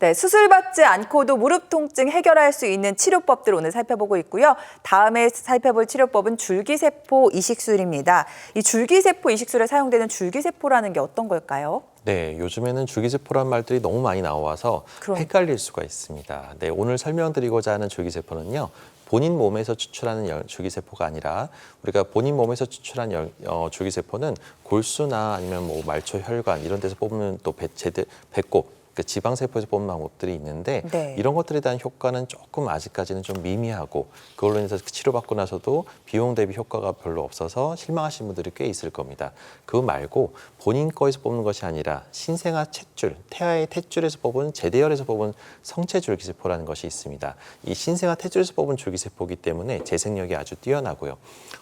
네, 수술받지 않고도 무릎 통증 해결할 수 있는 치료법들 오늘 살펴보고 있고요. 다음에 살펴볼 치료법은 줄기세포 이식술입니다. 이 줄기세포 이식술에 사용되는 줄기세포라는 게 어떤 걸까요? 네, 요즘에는 줄기세포란 말들이 너무 많이 나와서 그러니까요. 헷갈릴 수가 있습니다. 네, 오늘 설명드리고자 하는 줄기세포는요. 본인 몸에서 추출하는 열- 줄기세포가 아니라 우리가 본인 몸에서 추출한 열- 어, 줄기세포는 골수나 아니면 뭐 말초 혈관 이런 데서 뽑는 또 배, 제대, 배꼽 그 지방세포에서 뽑는 방법들이 있는데 네. 이런 것들에 대한 효과는 조금 아직까지는 좀 미미하고 그걸로 인해서 치료받고 나서도 비용 대비 효과가 별로 없어서 실망하신 분들이 꽤 있을 겁니다. 그거 말고 본인 거에서 뽑는 것이 아니라 신생아 탯줄, 태아의 탯줄에서 뽑은 제대열에서 뽑은 성체 줄기세포라는 것이 있습니다. 이 신생아 탯줄에서 뽑은 줄기세포이기 때문에 재생력이 아주 뛰어나고요.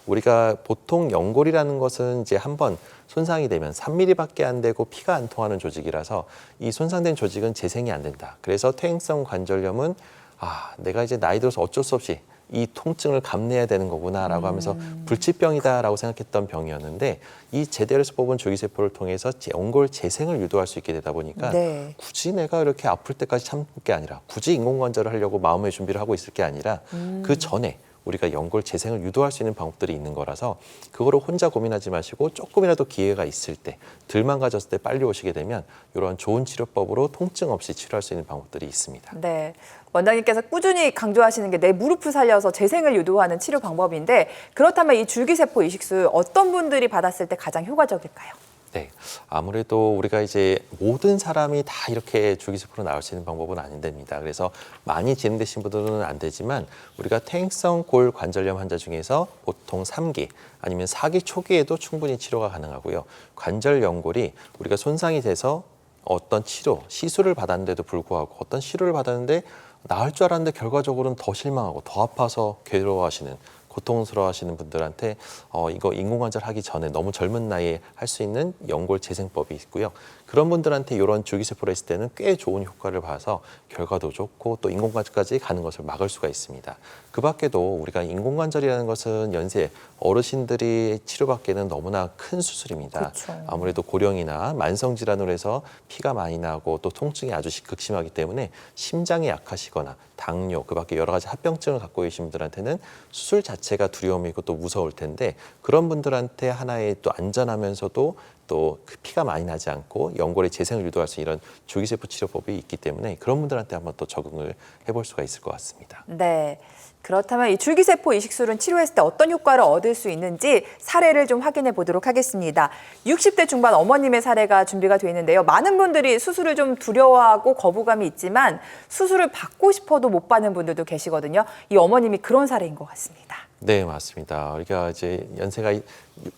우리가 보통 연골이라는 것은 이제 한번 손상이 되면 3mm밖에 안 되고 피가 안 통하는 조직이라서 이 손상된 조직은 재생이 안 된다. 그래서 퇴행성 관절염은 아, 내가 이제 나이 들어서 어쩔 수 없이 이 통증을 감내해야 되는 거구나라고 하면서 불치병이다라고 생각했던 병이었는데 이 제대로에서 뽑은 줄기세포를 통해서 제- 연골 재생을 유도할 수 있게 되다 보니까 네. 굳이 내가 이렇게 아플 때까지 참을 게 아니라 굳이 인공관절을 하려고 마음의 준비를 하고 있을 게 아니라 그 전에 우리가 연골 재생을 유도할 수 있는 방법들이 있는 거라서 그거를 혼자 고민하지 마시고 조금이라도 기회가 있을 때 들만 가졌을 때 빨리 오시게 되면 이런 좋은 치료법으로 통증 없이 치료할 수 있는 방법들이 있습니다. 네. 원장님께서 꾸준히 강조하시는 게 내 무릎을 살려서 재생을 유도하는 치료 방법인데 그렇다면 이 줄기세포 이식술 어떤 분들이 받았을 때 가장 효과적일까요? 네, 아무래도 우리가 이제 모든 사람이 다 이렇게 줄기세포로 나올 수 있는 방법은 아닌답니다. 그래서 많이 진행되신 분들은 안 되지만 우리가 퇴행성 골 관절염 환자 중에서 보통 3기 아니면 4기 초기에도 충분히 치료가 가능하고요. 관절 연골이 우리가 손상이 돼서 어떤 치료, 시술을 받았는데도 불구하고 어떤 치료를 받았는데 나을 줄 알았는데 결과적으로는 더 실망하고 더 아파서 괴로워하시는 고통스러워하시는 분들한테 어, 이거 인공관절 하기 전에 너무 젊은 나이에 할 수 있는 연골 재생법이 있고요. 그런 분들한테 이런 줄기세포를 했을 때는 꽤 좋은 효과를 봐서 결과도 좋고 또 인공관절까지 가는 것을 막을 수가 있습니다. 그 밖에도 우리가 인공관절이라는 것은 연세 어르신들이 치료받기에는 너무나 큰 수술입니다. 그렇죠. 아무래도 고령이나 만성 질환으로 해서 피가 많이 나고 또 통증이 아주 시- 극심하기 때문에 심장이 약하시거나 당뇨 그밖에 여러 가지 합병증을 갖고 계신 분들한테는 수술 자체가 두려움이고 또 무서울 텐데 그런 분들한테 하나의 또 안전하면서도 또그 피가 많이 나지 않고 연골의 재생을 유도할 수 있는 이런 줄기세포 치료법이 있기 때문에 그런 분들한테 한번 또 적응을 해볼 수가 있을 것 같습니다. 네. 그렇다면 이 줄기세포 이식술은 치료했을 때 어떤 효과를 얻을 수 있는지 사례를 좀 확인해 보도록 하겠습니다. 60대 중반 어머님의 사례가 준비가 되어 있는데요. 많은 분들이 수술을 좀 두려워하고 거부감이 있지만 수술을 받고 싶어도 못 받는 분들도 계시거든요. 이 어머님이 그런 사례인 것 같습니다. 네, 맞습니다. 우리가 이제 연세가 이-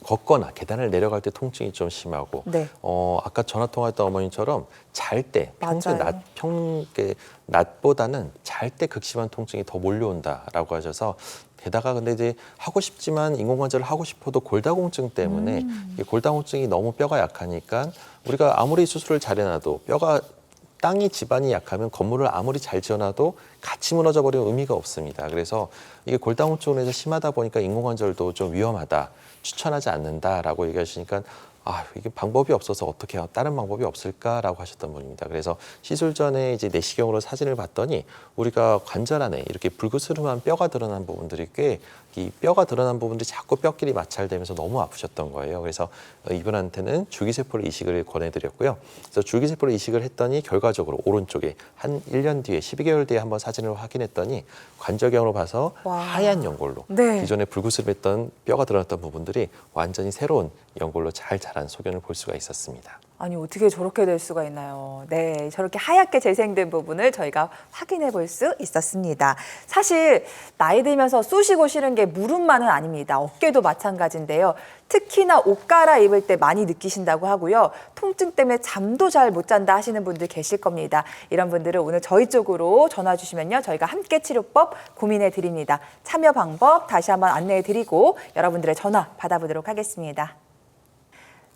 걷거나 계단을 내려갈 때 통증이 좀 심하고, 네. 어 아까 전화 통화했던 어머님처럼 잘때 맞아요. 낮 평, 그 낮보다는 잘 때 극심한 통증이 더 몰려온다라고 하셔서 게다가 근데 이제 하고 싶지만 인공관절을 하고 싶어도 골다공증 때문에 음. 이 골다공증이 너무 뼈가 약하니까 우리가 아무리 수술을 잘해놔도 뼈가 땅이 집안이 약하면 건물을 아무리 잘 지어놔도 같이 무너져 버리면 의미가 없습니다. 그래서 이게 골다공증으로 해서 심하다 보니까 인공관절도 좀 위험하다, 추천하지 않는다라고 얘기하시니까 아 이게 방법이 없어서 어떻게 해요? 다른 방법이 없을까라고 하셨던 분입니다. 그래서 시술 전에 이제 내시경으로 사진을 봤더니 우리가 관절 안에 이렇게 불그스름한 뼈가 드러난 부분들이 꽤 이 뼈가 드러난 부분들이 자꾸 뼈끼리 마찰되면서 너무 아프셨던 거예요. 그래서 어, 이분한테는 줄기세포를 이식을 권해드렸고요. 그래서 줄기세포를 이식을 했더니 결과적으로 오른쪽에 한 1년 뒤에 12개월 뒤에 한번 사진을 확인했더니 관절경으로 봐서 와. 하얀 연골로 네. 기존에 불구스름했던 뼈가 드러났던 부분들이 완전히 새로운 연골로 잘 자란 소견을 볼 수가 있었습니다. 아니 어떻게 저렇게 될 수가 있나요? 네, 저렇게 하얗게 재생된 부분을 저희가 확인해 볼 수 있었습니다. 사실 나이 들면서 쑤시고 싫은 게 무릎만은 아닙니다. 어깨도 마찬가지인데요. 특히나 옷 갈아입을 때 많이 느끼신다고 하고요. 통증 때문에 잠도 잘 못 잔다 하시는 분들 계실 겁니다. 이런 분들은 오늘 저희 쪽으로 전화 주시면요. 저희가 함께 치료법 고민해 드립니다. 참여 방법 다시 한번 안내해 드리고 여러분들의 전화 받아보도록 하겠습니다.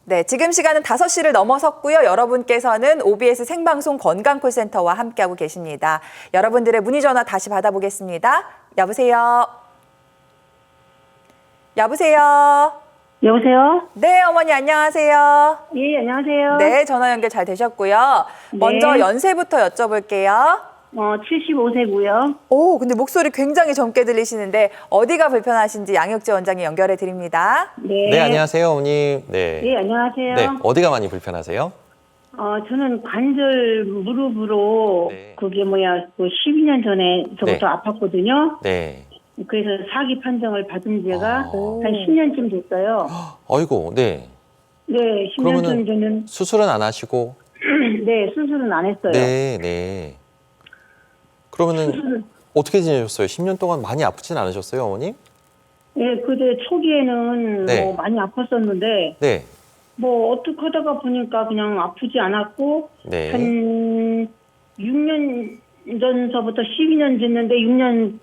네, 지금 시간은 5시를 넘어섰고요. 여러분께서는 OBS 생방송 건강콜센터와 함께하고 계십니다. 여러분들의 문의 전화 다시 받아보겠습니다. 여보세요? 여보세요? 여보세요? 네, 어머니 안녕하세요. 예, 안녕하세요. 네, 전화 연결 잘 되셨고요. 네. 먼저 연세부터 여쭤볼게요. 어, 75세고요. 오, 근데 목소리 굉장히 젊게 들리시는데 어디가 불편하신지 양혁재 원장이 연결해 드립니다. 네. 네, 안녕하세요, 어머님. 네. 예, 안녕하세요. 네, 어디가 많이 불편하세요? 어, 저는 관절 무릎으로 네. 그게 뭐야, 그 12년 전에서부터 네. 아팠거든요. 네. 그래서 사기 판정을 받은 지가 아. 한 10년쯤 됐어요. 어이고, 네. 네, 10년 그러면은- 전 저는 수술은 안 하시고, 네, 수술은 안 했어요. 네, 네. 그러면은 어떻게 지내셨어요? 10년 동안 많이 아프진 않으셨어요, 어머님? 예, 그때 초기에는 네. 뭐 많이 아팠었는데 네. 뭐 어떻게 하다가 보니까 그냥 아프지 않았고 네. 한 6년 전서부터 12년 됐는데 6년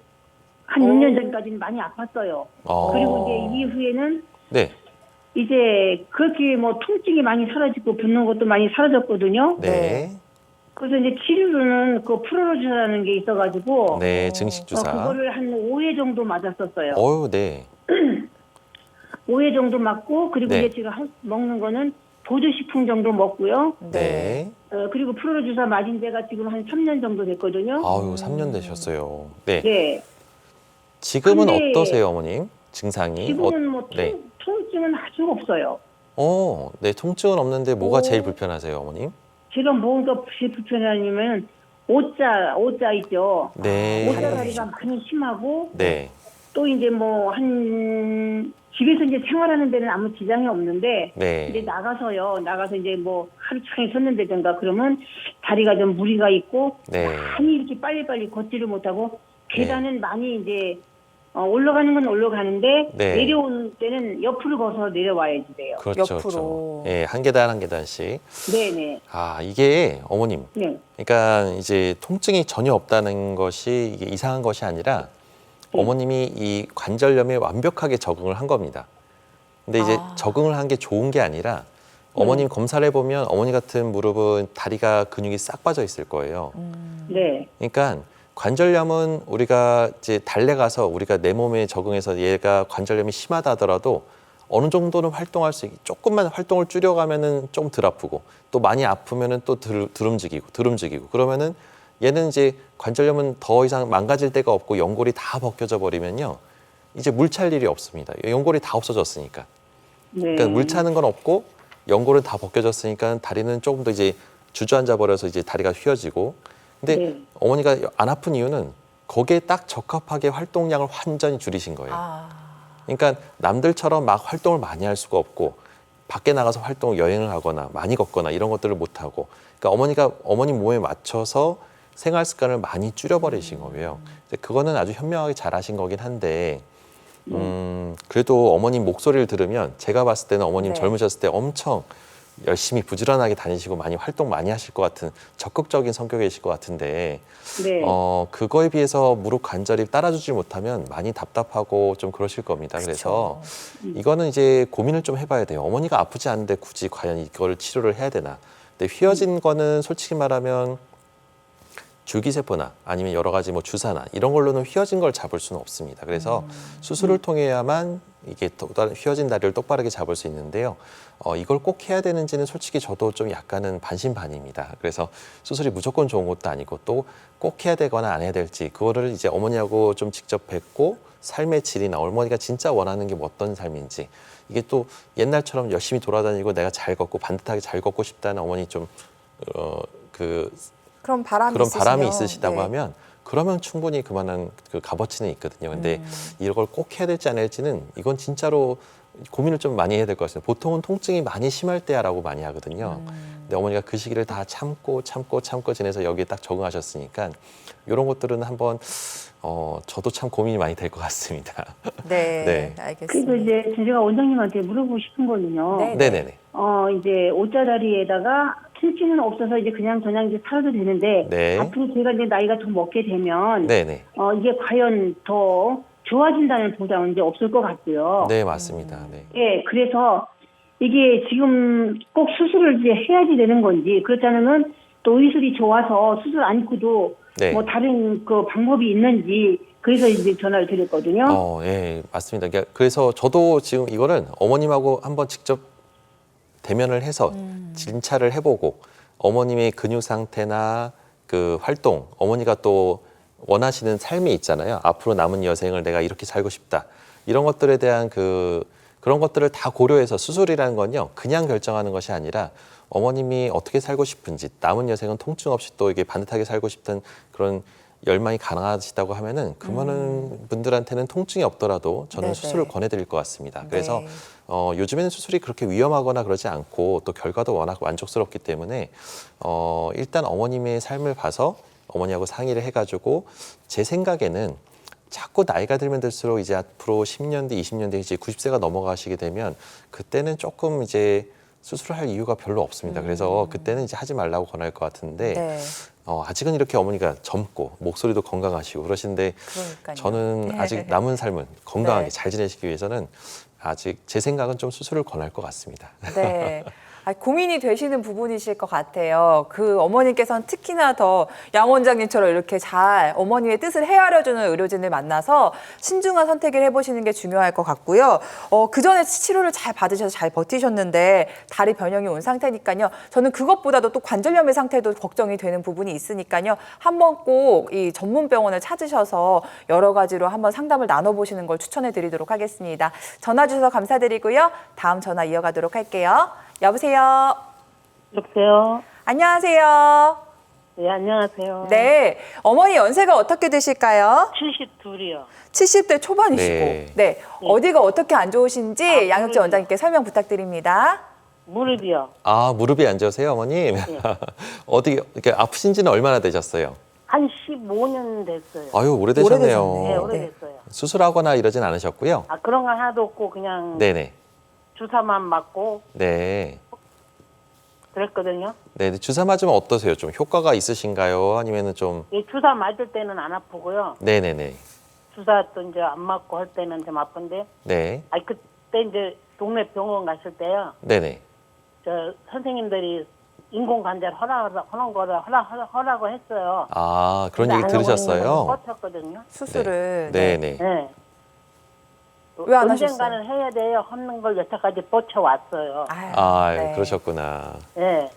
한 오. 6년 전까지는 많이 아팠어요. 어. 그리고 이제 이후에는 네. 이제 그렇게 뭐 통증이 많이 사라지고 붓는 것도 많이 사라졌거든요. 네. 그래서 이제 치료로는 그 프로로즈라는 게 있어가지고 네, 증식 어, 주사. 그거를 한 5회 정도 맞았었어요. 어유, 네. 5회 정도 맞고 그리고 네. 이제 제가 한- 먹는 거는 보조식품 정도 먹고요. 네. 어, 그리고 프로로 주사 맞은 지가 지금 한 3년 정도 됐거든요. 아유, 3년 되셨어요. 네. 네. 지금은 근데 어떠세요, 어머님? 증상이? 지금은 뭐 통, 네. 통증은 아주 없어요. 어, 네, 통증은 없는데 뭐가 오. 제일 불편하세요, 어머님? 제가 뭐가 제일 불편하냐면 오자 오자 있죠. 네. 오자 다리가 많이 심하고 네. 또 이제 뭐 한 집에서 이제 생활하는 데는 아무 지장이 없는데 이제 네. 나가서요. 나가서 이제 뭐 하루 종일 섰는다든가 그러면 다리가 좀 무리가 있고 네. 많이 이렇게 빨리빨리 걷지를 못하고 계단은 많이 이제 어, 올라가는 건 올라가는데 네. 내려올 때는 옆으로 거서 내려와야지 돼요. 그렇죠. 옆으로. 그렇죠. 예, 한 계단 한 계단씩. 네네. 아, 이게 어머님. 네. 그러니까 이제 통증이 전혀 없다는 것이 이게 이상한 것이 아니라 네. 어머님이 이 관절염에 완벽하게 적응을 한 겁니다. 근데 이제 아. 적응을 한 게 좋은 게 아니라 어머님 검사를 해보면 어머니 같은 무릎은 다리가 근육이 싹 빠져 있을 거예요. 음. 네. 그러니까 관절염은 우리가 이제 달래 가서 우리가 내 몸에 적응해서 얘가 관절염이 심하다 하더라도 어느 정도는 활동할 수 있, 조금만 활동을 줄여가면은 좀 덜 아프고 또 많이 아프면은 또 들, 들움직이고 들움직이고. 그러면은 얘는 이제 관절염은 더 이상 망가질 데가 없고 연골이 다 벗겨져 버리면요 이제 물 찰 일이 없습니다. 연골이 다 없어졌으니까. 네. 그러니까 물 차는 건 없고 연골은 다 벗겨졌으니까 다리는 조금 더 이제 주저앉아 버려서 이제 다리가 휘어지고 근데 네. 어머니가 안 아픈 이유는 거기에 딱 적합하게 활동량을 완전히 줄이신 거예요. 아. 그러니까 남들처럼 막 활동을 많이 할 수가 없고 밖에 나가서 활동 여행을 하거나 많이 걷거나 이런 것들을 못 하고 그러니까 어머니가 어머니 몸에 맞춰서 생활 습관을 많이 줄여버리신 거예요. 근데 그거는 아주 현명하게 잘하신 거긴 한데 음 그래도 어머님 목소리를 들으면 제가 봤을 때는 어머님 네. 젊으셨을 때 엄청 열심히 부지런하게 다니시고 많이 활동 많이 하실 것 같은 적극적인 성격이실 것 같은데 네. 어 그거에 비해서 무릎 관절이 따라주지 못하면 많이 답답하고 좀 그러실 겁니다. 그래서 이거는 이제 고민을 좀 해봐야 돼요. 어머니가 아프지 않은데 굳이 과연 이거를 치료를 해야 되나? 근데 휘어진 거는 솔직히 말하면 줄기세포나 아니면 여러 가지 뭐 주사나 이런 걸로는 휘어진 걸 잡을 수는 없습니다. 그래서 수술을 통해야만 이게 또 다른 휘어진 다리를 똑바르게 잡을 수 있는데요. 어, 이걸 꼭 해야 되는지는 솔직히 저도 좀 약간은 반신반의입니다. 그래서 수술이 무조건 좋은 것도 아니고 또 꼭 해야 되거나 안 해야 될지 그거를 이제 어머니하고 좀 직접 뵙고 삶의 질이나 어머니가 진짜 원하는 게 뭐 어떤 삶인지 이게 또 옛날처럼 열심히 돌아다니고 내가 잘 걷고 반듯하게 잘 걷고 싶다는 어머니 좀 어 그 그럼 바람이 그런 바람이 있으시다고 네. 하면 그러면 충분히 그만한 그 값어치는 있거든요. 근데 음. 이걸 꼭 해야 될지 안 될지는 이건 진짜로 고민을 좀 많이 해야 될 것 같습니다. 보통은 통증이 많이 심할 때야라고 많이 하거든요. 음. 근데 어머니가 그 시기를 다 참고 참고 참고 지내서 여기에 딱 적응하셨으니까 이런 것들은 한번 어 저도 참 고민이 많이 될 것 같습니다. 네, 네. 알겠습니다. 그리고 이제 제가 원장님한테 물어보고 싶은 거는요. 네. 네네네. 어 이제 옷자다리에다가 통증은 없어서 이제 그냥 저냥 이제 살아도 되는데 네. 앞으로 제가 이제 나이가 더 먹게 되면 네네. 어 이게 과연 더 좋아진다는 보장은 이제 없을 것 같고요. 네 맞습니다. 네. 예, 그래서 이게 지금 꼭 수술을 이제 해야지 되는 건지 그렇지 않으면 또 의술이 좋아서 수술 안 입고도 네. 뭐 다른 그 방법이 있는지 그래서 이제 전화를 드렸거든요. 어, 예, 맞습니다. 그러니까 그래서 저도 지금 이거는 어머님하고 한번 직접 대면을 해서 진찰을 해보고 어머님의 근육 상태나 그 활동, 어머니가 또 원하시는 삶이 있잖아요. 앞으로 남은 여생을 내가 이렇게 살고 싶다. 이런 것들에 대한 그 그런 것들을 다 고려해서 수술이라는 건요. 그냥 결정하는 것이 아니라 어머님이 어떻게 살고 싶은지 남은 여생은 통증 없이 또 이게 반듯하게 살고 싶은 그런 열망이 가능하시다고 하면은 그만한 분들한테는 통증이 없더라도 저는 네네. 수술을 권해드릴 것 같습니다. 그래서 네. 어, 요즘에는 수술이 그렇게 위험하거나 그러지 않고 또 결과도 워낙 만족스럽기 때문에 어, 일단 어머님의 삶을 봐서 어머니하고 상의를 해가지고 제 생각에는 자꾸 나이가 들면 들수록 이제 앞으로 10년 뒤, 20년 뒤 이제 90세가 넘어가시게 되면 그때는 조금 이제 수술을 할 이유가 별로 없습니다. 그래서 그때는 이제 하지 말라고 권할 것 같은데 네. 어, 아직은 이렇게 어머니가 젊고 목소리도 건강하시고 그러신데 그러니까요. 저는 아직 남은 삶은 건강하게 네. 잘 지내시기 위해서는 아직 제 생각은 좀 수술을 권할 것 같습니다. 네. 아, 고민이 되시는 부분이실 것 같아요. 그 어머님께서는 특히나 더 양 원장님처럼 이렇게 잘 어머니의 뜻을 헤아려주는 의료진을 만나서 신중한 선택을 해보시는 게 중요할 것 같고요. 어, 그 전에 치료를 잘 받으셔서 잘 버티셨는데 다리 변형이 온 상태니까요. 저는 그것보다도 또 관절염의 상태도 걱정이 되는 부분이 있으니까요. 한번 꼭 이 전문 병원을 찾으셔서 여러 가지로 한번 상담을 나눠보시는 걸 추천해 드리도록 하겠습니다. 전화 주셔서 감사드리고요. 다음 전화 이어가도록 할게요. 여보세요. 여보세요. 안녕하세요. 네, 안녕하세요. 네. 어머니 연세가 어떻게 되실까요? 72이요. 70대 초반이시고. 네. 네. 어디가 어떻게 안 좋으신지 아, 양혁재 무릎이요. 원장님께 설명 부탁드립니다. 무릎이요. 아 무릎이 안 좋으세요, 어머님? 어디 이렇게 아프신지는 얼마나 되셨어요? 한 15년 됐어요. 아유 오래되셨네요. 오래되셨네. 네, 오래됐어요. 수술하거나 이러진 않으셨고요. 아, 그런 건 하나도 없고 그냥 네네. 주사만 맞고 네. 그랬거든요. 네. 주사 맞으면 어떠세요? 좀 효과가 있으신가요? 아니면은 좀이 주사 맞을 때는 안 아프고요. 네네네. 주사 또 이제 안 맞고 할 때는 좀 아픈데, 네. 아 그때 이제 동네 병원 갔을 때요. 네네. 저 선생님들이 인공 관절 허락 허락 거라 허락 허락 허락을 했어요. 아 그런 근데 얘기 안 하고 들으셨어요? 뻗쳤거든요. 수술을. 네. 네 네. 네. 왜안 언젠가는 해야 돼요. 하는 걸 여태까지 뻗쳐왔어요. 아유, 아 네. 그러셨구나. 네.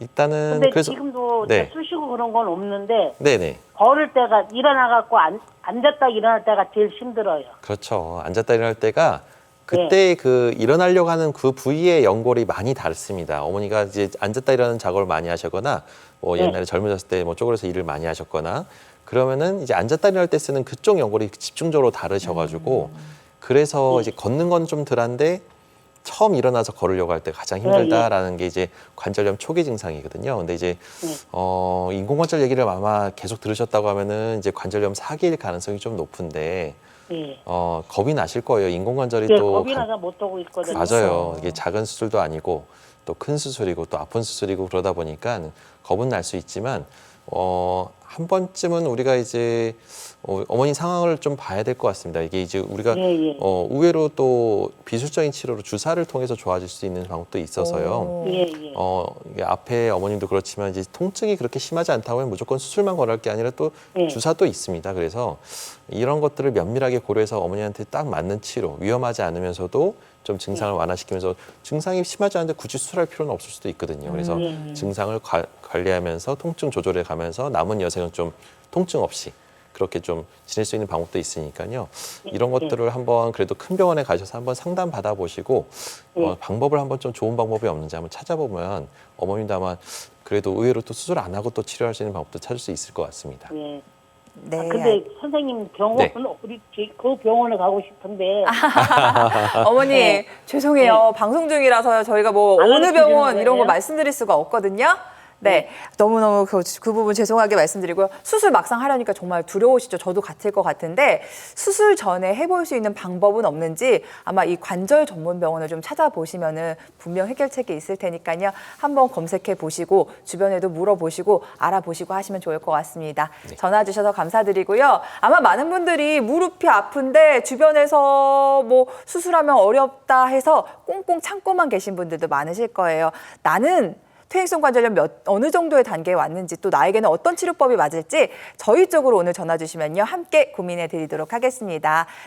일단은 근데 그래서 지금도 네. 쑤시고 그런 건 없는데 네네. 걸을 때가 일어나 갖고 안, 앉았다 일어날 때가 제일 힘들어요. 그렇죠. 앉았다 일어날 때가 그때 그 일어나려고 하는 그 부위의 연골이 많이 다릅니다. 어머니가 이제 앉았다 일어나는 작업을 많이 하셨거나 뭐 네. 옛날에 젊으셨을 때 뭐 쪼그려서 일을 많이 하셨거나 그러면은 이제 앉았다 일어날 때 쓰는 그쪽 연골이 집중적으로 다르셔가지고 그래서 이제 걷는 건 좀 덜한데 처음 일어나서 걸으려고 할 때 가장 힘들다라는 게 이제 관절염 초기 증상이거든요. 근데 이제 네. 어 인공관절 얘기를 아마 계속 들으셨다고 하면은 이제 관절염 사기일 가능성이 좀 높은데 예. 어 겁이 나실 거예요. 인공관절이 네, 또 겁이 가- 나서 못 오고 있거든요. 맞아요. 이게 작은 수술도 아니고 또 큰 수술이고 또 아픈 수술이고 그러다 보니까 겁은 날 수 있지만 어, 한 번쯤은 우리가 이제 어, 어머니 상황을 좀 봐야 될 것 같습니다. 이게 이제 우리가 예, 예. 어, 의외로 또 비술적인 치료로 주사를 통해서 좋아질 수 있는 방법도 있어서요. 오. 예, 예. 어, 이게 앞에 어머님도 그렇지만 이제 통증이 그렇게 심하지 않다고 하면 무조건 수술만 권할 게 아니라 또 예. 주사도 있습니다. 그래서 이런 것들을 면밀하게 고려해서 어머니한테 딱 맞는 치료, 위험하지 않으면서도 좀 증상을 완화시키면서 증상이 심하지 않은데 굳이 수술할 필요는 없을 수도 있거든요. 그래서 예, 예. 증상을 관- 관리하면서 통증 조절해 가면서 남은 여생은 좀 통증 없이 그렇게 좀 지낼 수 있는 방법도 있으니까요. 이런 예. 것들을 한번 그래도 큰 병원에 가셔서 한번 상담 받아보시고 예. 어, 방법을 한번 좀 좋은 방법이 없는지 한번 찾아보면 어머님도 아마 그래도 의외로 또 수술 안 하고 또 치료할 수 있는 방법도 찾을 수 있을 것 같습니다. 예. 네. 아, 근데 선생님 병원은 네. 우리 지- 그 병원에 가고 싶은데 어머니 네. 죄송해요. 방송 중이라서 저희가 뭐안 어느 병원 이런 거? 말씀드릴 수가 없거든요. 네, 너무너무 그, 그 부분 죄송하게 말씀드리고요. 수술 막상 하려니까 정말 두려우시죠? 저도 같을 것 같은데 수술 전에 해볼 수 있는 방법은 없는지 아마 이 관절 전문 병원을 좀 찾아보시면은 분명 해결책이 있을 테니까요. 한번 검색해 보시고 주변에도 물어보시고 알아보시고 하시면 좋을 것 같습니다. 전화 주셔서 감사드리고요. 아마 많은 분들이 무릎이 아픈데 주변에서 뭐 수술하면 어렵다 해서 꽁꽁 참고만 계신 분들도 많으실 거예요. 나는 퇴행성 관절염 몇 어느 정도의 단계에 왔는지 또 나에게는 어떤 치료법이 맞을지 저희 쪽으로 오늘 전화 주시면요 함께 고민해 드리도록 하겠습니다.